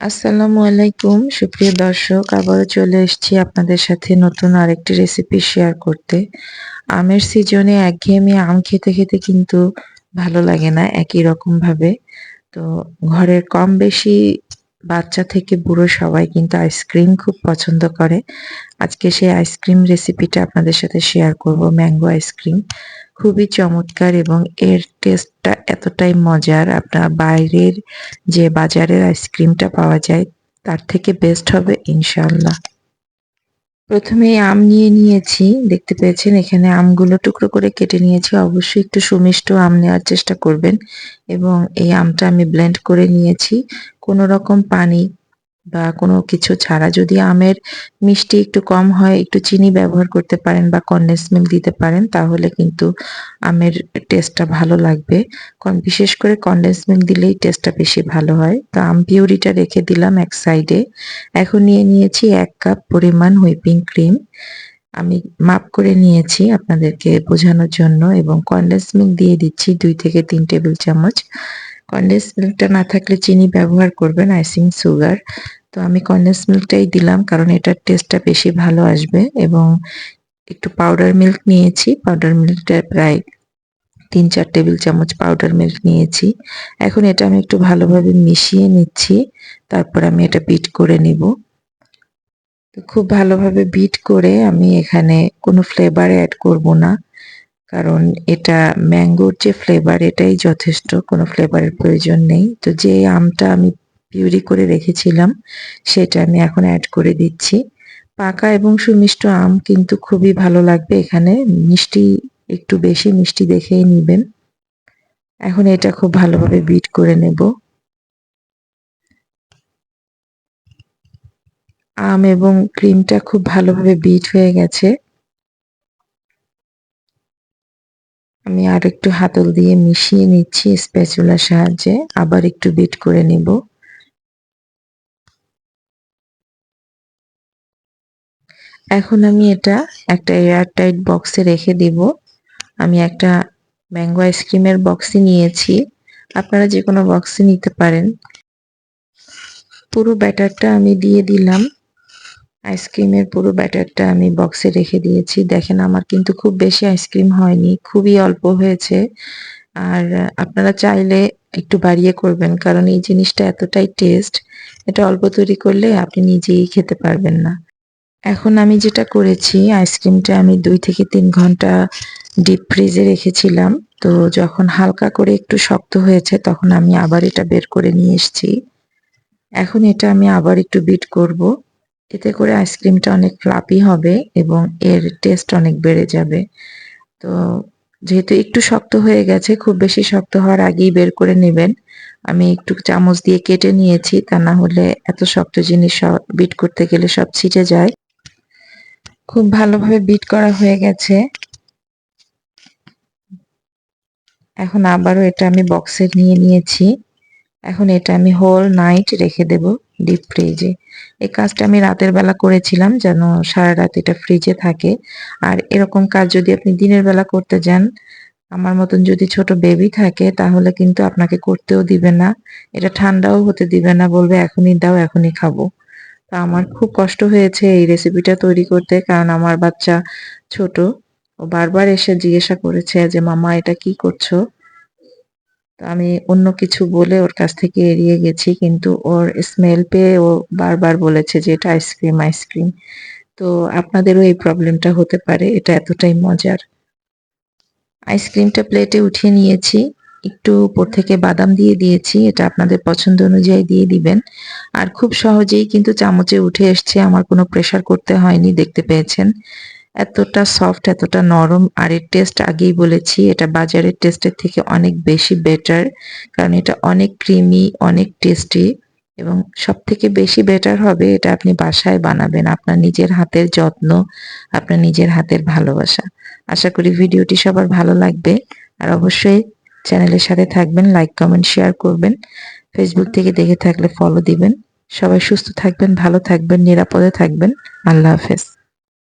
আসসালামু আলাইকুম। সুপ্রিয় দর্শক, আবারও চলে এসেছি আপনাদের সাথে নতুন আরেকটি রেসিপি শেয়ার করতে। আমের সিজনে একঘেয়েমি আম খেতে খেতে কিন্তু ভালো লাগে না একই রকম ভাবে তো ঘরের কম বেশি বাচ্চা থেকে বুড়ো সবাই কিন্তু আইসক্রিম খুব পছন্দ করে। আজকে সেই আইসক্রিম রেসিপিটা আপনাদের সাথে শেয়ার করব ম্যাঙ্গো আইসক্রিম। খুবই চমৎকার এবং এর টেস্টটা এতটাই মজার। আপনার বাইরের যে বাজারের আইসক্রিমটা পাওয়া যায়, তার থেকে বেস্ট হবে ইনশাল্লাহ প্রথমে আম নিয়ে নিয়েছি, দেখতে পেয়েছেন এখানে আমগুলো টুকরো করে কেটে নিয়েছি, অবশ্যই একটু সুমিষ্ট আম নেওয়ার চেষ্টা করবেন। এবং এই আমটা আমি ব্লেন্ড করে নিয়েছি, কোনো রকম পানি বা কোনো কিছু ছাড়া যদি আমের মিষ্টি একটু কম হয়, একটু চিনি ব্যবহার করতে পারেন বা কন্ডেন্স মিল্ক দিতে পারেন, তাহলে কিন্তু আমের টেস্টটা ভালো লাগবে। কারণ বিশেষ করে কন্ডেন্স মিল্ক দিলেই টেস্টটা বেশি ভালো হয়। তো আম পিউরিটা রেখে দিলাম এক সাইডে। এখন নিয়ে নিয়েছি এক কাপ পরিমাণ হুইপিং ক্রিম। আমি মাপ করে নিয়েছি আপনাদেরকে বোঝানোর জন্য এবং কন্ডেন্স মিল্ক দিয়ে দিচ্ছি দুই থেকে তিন টেবিল চামচ। কন্ডেন্স মিল্কটা না থাকলে চিনি ব্যবহার করবেন আইসিং সুগার তো আমি কন্ডেন্স মিল্কটাই দিলাম, কারণ এটার টেস্টটা বেশি ভালো আসবে এবং একটু পাউডার মিল্ক নিয়েছি। পাউডার মিল্কটা প্রায় তিন চার টেবিল চামচ পাউডার মিল্ক নিয়েছি। এখন এটা আমি একটু ভালোভাবে মিশিয়ে নিচ্ছি, তারপর আমি এটা বিট করে নিব। তো খুব ভালোভাবে বিট করে আমি এখানে কোনো ফ্লেভার অ্যাড করব না। কারণ এটা ম্যাঙ্গোর যে ফ্লেভার এটাই যথেষ্ট, কোনো ফ্লেভারের প্রয়োজন নেই। তো যে আমটা আমি পিউরি করে রেখেছিলাম, সেটা আমি এখন অ্যাড করে দিচ্ছি। পাকা এবং সুমিষ্ট আম কিন্তু খুবই ভালো লাগবে এখানে, মিষ্টি, একটু বেশি মিষ্টি দেখেই নিবেন। এখন এটা খুব ভালোভাবে বিট করে নেব। আম এবং ক্রিমটা খুব ভালোভাবে বিট হয়ে গেছে। আমি আর একটু হাতল দিয়ে মিশিয়ে নিচ্ছি স্প্যাচুলার সাহায্যে। আবার একটু বিট করে নিব। এখন আমি এটা একটা এয়ার টাইট বক্সে রেখে দিব। আমি একটা ম্যাঙ্গো আইসক্রিমের বক্সই নিয়েছি। আপনারা যে কোনো বক্সে নিতে পারেন। পুরো ব্যাটারটা আমি দিয়ে দিলাম। আইসক্রিমের পুরো ব্যাটারটা আমি বক্সে রেখে দিয়েছি। দেখেন, আমার কিন্তু খুব বেশি আইসক্রিম হয়নি, খুবই অল্প হয়েছে। আর আপনারা চাইলে একটু বাড়িয়ে করবেন, কারণ এই জিনিসটা এতটাই টেস্ট এটা অল্প তৈরি করলে আপনি নিজেই খেতে পারবেন না। এখন আমি যেটা করেছি, আইসক্রিমটা আমি দুই থেকে তিন ঘণ্টা ডিপ ফ্রিজে রেখেছিলাম। তো যখন হালকা করে একটু শক্ত হয়েছে, তখন আমি আবার এটা বের করে নিয়ে এসেছি। এখন এটা আমি আবার একটু বিট করব। এতে করে আইসক্রিমটা অনেক ফ্লাপি হবে এবং এর টেস্ট অনেক বেড়ে যাবে। তো যেহেতু একটু শক্ত হয়ে গেছে, খুব বেশি শক্ত হওয়ার আগেই বের করে নেবেন। আমি একটু চামচ দিয়ে কেটে নিয়েছি, তা না হলে এত শক্ত জিনিস বিট করতে গেলে সব ছিটে যায়। খুব ভালোভাবে বিট করা হয়ে গেছে। এখন আবারও এটা আমি বক্সে নিয়ে নিয়েছি। এখন এটা আমি হোল নাইট রেখে দেব। ডিপ ফ্রিজে এই কাজটা আমি রাতের বেলা করেছিলাম যেন সারা রাত এটা ফ্রিজে থাকে। আর এরকম কাজ যদি আপনি দিনের বেলা করতে যান, আমার মতন যদি ছোট বেবি থাকে, তাহলে কিন্তু আপনাকে করতেও দিবে না। এটা ঠান্ডাও হতে দিবে না, বলবে এখনই দাও, এখনই খাব। তা আমার খুব কষ্ট হয়েছে এই রেসিপিটা তৈরি করতে, কারণ আমার বাচ্চা ছোট। ও বারবার এসে জিজ্ঞাসা করেছে যে, মামা, এটা কি করছ? তো আমি অন্য কিছু বলে ওর কাছ থেকে এড়িয়ে গেছি, কিন্তু ওর স্মেল পেয়ে ও বারবার বলেছে যে এটা আইসক্রিম আইসক্রিম তো আপনাদেরও এই প্রবলেমটা হতে পারে, এটা এতটাই মজার। আইসক্রিমটা প্লেটে উঠিয়ে নিয়েছি, একটু উপর থেকে বাদাম দিয়ে দিয়েছি, এটা আপনাদের পছন্দ অনুযায়ী দিয়ে দিবেন। আর খুব সহজেই কিন্তু চামচে উঠে এসছে, আমার কোনো প্রেশার করতে হয়নি, দেখতে পেয়েছেন। এতটা সফট এতটা নরম, আর এর টেস্ট আগেই বলেছি, এটা বাজারের টেস্টের থেকে অনেক বেশি বেটার কারণ এটা অনেক ক্রিমি অনেক টেস্টি এবং সব থেকে বেশি বেটার হবে এটা আপনি বাসায় বানাবেন, আপনার নিজের হাতের যত্ন, আপনার নিজের হাতের ভালোবাসা। আশা করি ভিডিওটি সবার ভালো লাগবে, আর অবশ্যই চ্যানেলের সাথে থাকবেন লাইক কমেন্ট শেয়ার করবেন ফেসবুক থেকে দেখে থাকলে ফলো দিবেন। সবাই সুস্থ থাকবেন, ভালো থাকবেন, নিরাপদে থাকবেন। আল্লাহ হাফেজ।